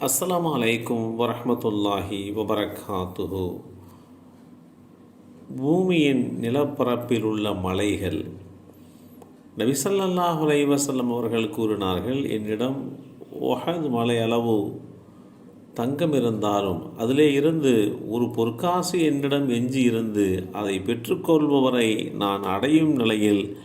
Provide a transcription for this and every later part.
அஸ்லாம் அலைக்கும் வரமத்துல்லாஹி வபரகாத்துஹு. பூமியின் நிலப்பரப்பில் உள்ள மலைகள் நபிசல்லாஹ் அலைவசல்லம் அவர்கள் கூறினார்கள் என்னிடம் ஒஹத் மலை அளவு தங்கம் இருந்தாலும் அதிலே இருந்து ஒரு பொற்காசு என்னிடம் எஞ்சி இருந்து அதை பெற்றுக்கொள்பவரை நான் அடையும் நிலையில்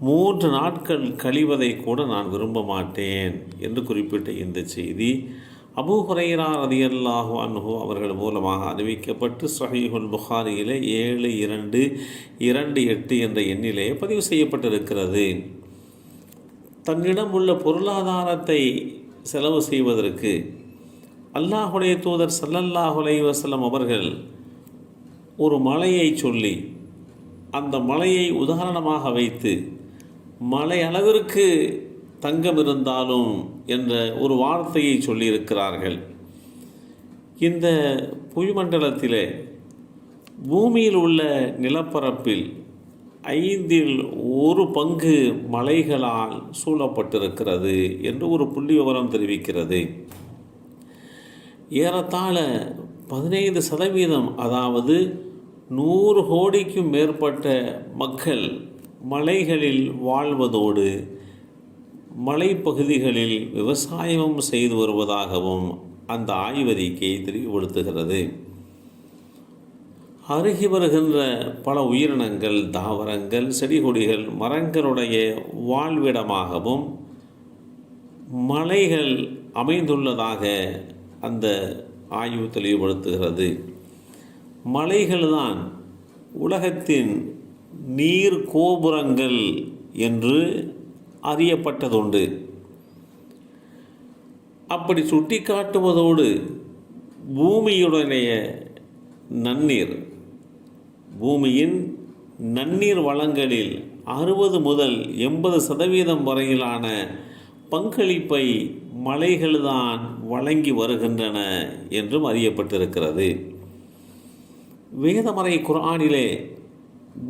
மூன்று நாட்கள் கழிவதை கூட நான் விரும்ப மாட்டேன் என்று குறிப்பிட்ட இந்த செய்தி. அபூ ஹுரைரா ரதியல்லாஹு அன்ஹு அவர்கள் மூலமாக அறிவிக்கப்பட்டு சஹீஹுல் புகாரியிலே ஏழு இரண்டு இரண்டு எட்டு என்ற எண்ணிலே பதிவு செய்யப்பட்டிருக்கிறது. தன்னிடம் உள்ள பொருளாதாரத்தை செலவு செய்வதற்கு அல்லாஹுடைய தூதர் சல்லல்லாஹுலை வசலம் அவர்கள் ஒரு மலையை சொல்லி அந்த மலையை உதாரணமாக வைத்து மலை அளவிற்கு தங்கம் இருந்தாலும் என்ற ஒரு வார்த்தையை சொல்லியிருக்கிறார்கள். இந்த புவிமண்டலத்திலே பூமியில் உள்ள நிலப்பரப்பில் ஐந்தில் ஒரு பங்கு மலைகளால் சூழப்பட்டிருக்கிறது என்று ஒரு புள்ளி விவரம் தெரிவிக்கிறது. ஏறத்தாழ பதினைந்து சதவீதம் அதாவது நூறு கோடிக்கும் மேற்பட்ட மக்கள் மலைகளில் வாழ்வதோடு மலைப்பகுதிகளில் விவசாயமும் செய்து வருவதாகவும் அந்த ஆய்வறிக்கை தெளிவுபடுத்துகிறது. அருகி வருகின்ற பல உயிரினங்கள் தாவரங்கள் செடி கொடிகள் மரங்களுடைய வாழ்விடமாகவும் மலைகள் அமைந்துள்ளதாக அந்த ஆய்வு தெளிவுபடுத்துகிறது. மலைகள்தான் உலகத்தின் நீர் கோபுரங்கள் என்று அறியப்பட்டதுண்டு. அப்படி சுட்டி காட்டுவதோடு பூமியுடனேய நன்னீர் பூமியின் நன்னீர் வளங்களில் அறுபது முதல் எண்பது சதவீதம் வரையிலான பங்களிப்பை மலைகள்தான் வழங்கி வருகின்றன என்றும் அறியப்பட்டிருக்கிறது. வேதமறை குரானிலே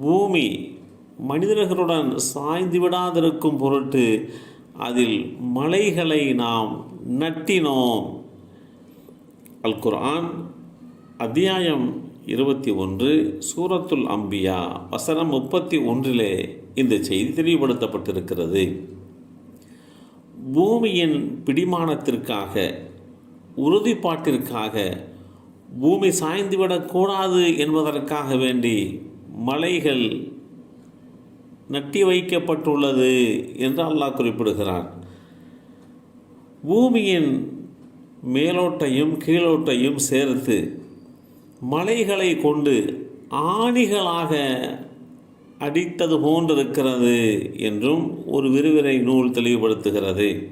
பூமி மனிதர்களுடன் சாய்ந்து விடாதிருக்கும் பொருட்டு அதில் மலைகளை நாம் நட்டினோம். அல் குர்ஆன் அத்தியாயம் இருபத்தி ஒன்று சூரத்துல் அம்பியா வசனம் முப்பத்தி ஒன்றிலே இந்த செய்தி தெளிவுபடுத்தப்பட்டிருக்கிறது. பூமியின் பிடிமானத்திற்காக உறுதிப்பாட்டிற்காக பூமி சாய்ந்துவிடக்கூடாது என்பதற்காக வேண்டி மலைகள் நட்டி வைக்கப்பட்டுள்ளது என்று அல்லாஹ் குறிப்பிடுகிறான். பூமியின் மேலோட்டையும் கீழோட்டையும் சேர்த்து மலைகளை கொண்டு ஆணிகளாக அடித்தது போன்றிருக்கிறது என்றும் ஒரு விரிவுரை நூல் தெளிவுபடுத்துகிறது.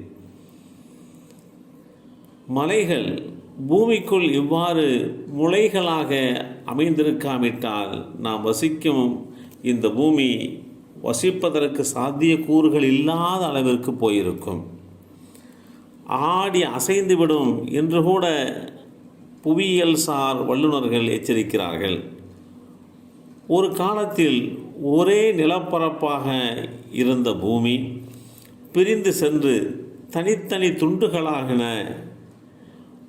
மலைகள் பூமிக்குள் இவ்வாறு முளைகளாக அமைந்திருக்காவிட்டால் நாம் வசிக்கும் இந்த பூமி வசிப்பதற்கு சாத்தியக்கூறுகள் இல்லாத அளவிற்கு போயிருக்கும். ஆடி அசைந்துவிடும் என்று கூட புவியியல் சார் வல்லுநர்கள் எச்சரிக்கிறார்கள். ஒரு காலத்தில் ஒரே நிலப்பரப்பாக இருந்த பூமி பிரிந்து சென்று தனித்தனி துண்டுகளாகின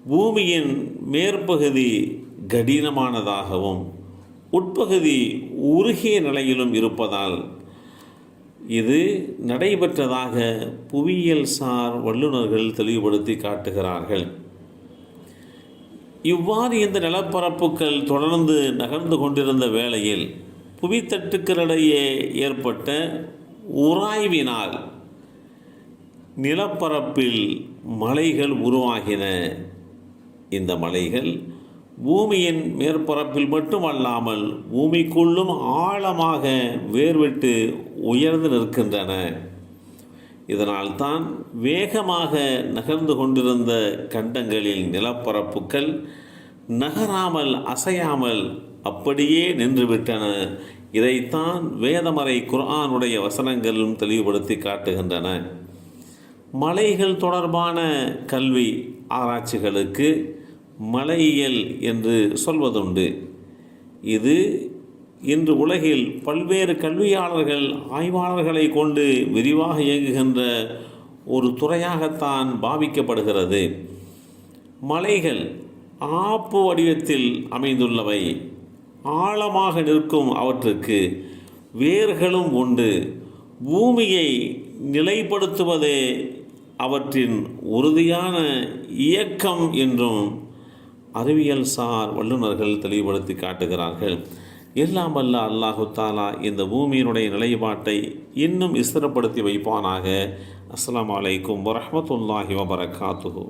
பூமியின் மேற்பகுதி கடினமானதாகவும் உட்பகுதி உருகிய நிலையிலும் இருப்பதால் இது நடைபெற்றதாக புவியியல் சார் வல்லுநர்கள் தெளிவுபடுத்தி காட்டுகிறார்கள். இவ்வாறு இந்த நிலப்பரப்புகள் தொடர்ந்து நகர்ந்து கொண்டிருந்த வேளையில் புவித்தட்டுக்களிடையே ஏற்பட்ட உராய்வினால் நிலப்பரப்பில் மலைகள் உருவாகின. இந்த மலைகள் பூமியின் மேற்பரப்பில் மட்டுமல்லாமல் பூமிக்குள்ளும் ஆழமாக வேர்விட்டு உயர்ந்து நிற்கின்றன. இதனால்தான் வேகமாக நகர்ந்து கொண்டிருந்த கண்டங்களில் நிலப்பரப்புகள் நகராமல் அசையாமல் அப்படியே நின்றுவிட்டன. இதைத்தான் வேதமறை குர்ஆனுடைய வசனங்களும் தெளிவுபடுத்தி காட்டுகின்றன. மலைகள் தொடர்பான கல்வி ஆராய்ச்சிகளுக்கு மலையியல் என்று சொல்வதுண்டு. இது இன்று உலகில் பல்வேறு கல்வியாளர்கள் ஆய்வாளர்களை கொண்டு விரிவாக இயங்குகின்ற ஒரு துறையாகத்தான் பாவிக்கப்படுகிறது. மலைகள் ஆப்பு வடிவத்தில் அமைந்துள்ளவை. ஆழமாக நிற்கும் அவற்றுக்கு வேர்களும் உண்டு. பூமியை நிலைப்படுத்துவதே அவற்றின் உறுதியான இயக்கம் என்றும் அறிவியல் சார் வல்லுநர்கள் தெளிவுபடுத்தி காட்டுகிறார்கள். எல்லாம் வல்ல அல்லாஹு தாலா இந்த பூமியினுடைய நிலைப்பாட்டை இன்னும் ஸ்திரப்படுத்தி வைப்பானாக. அஸ்லாம் அலைக்கும் வரமத்துல்லாஹி வபரகாத்துஹு.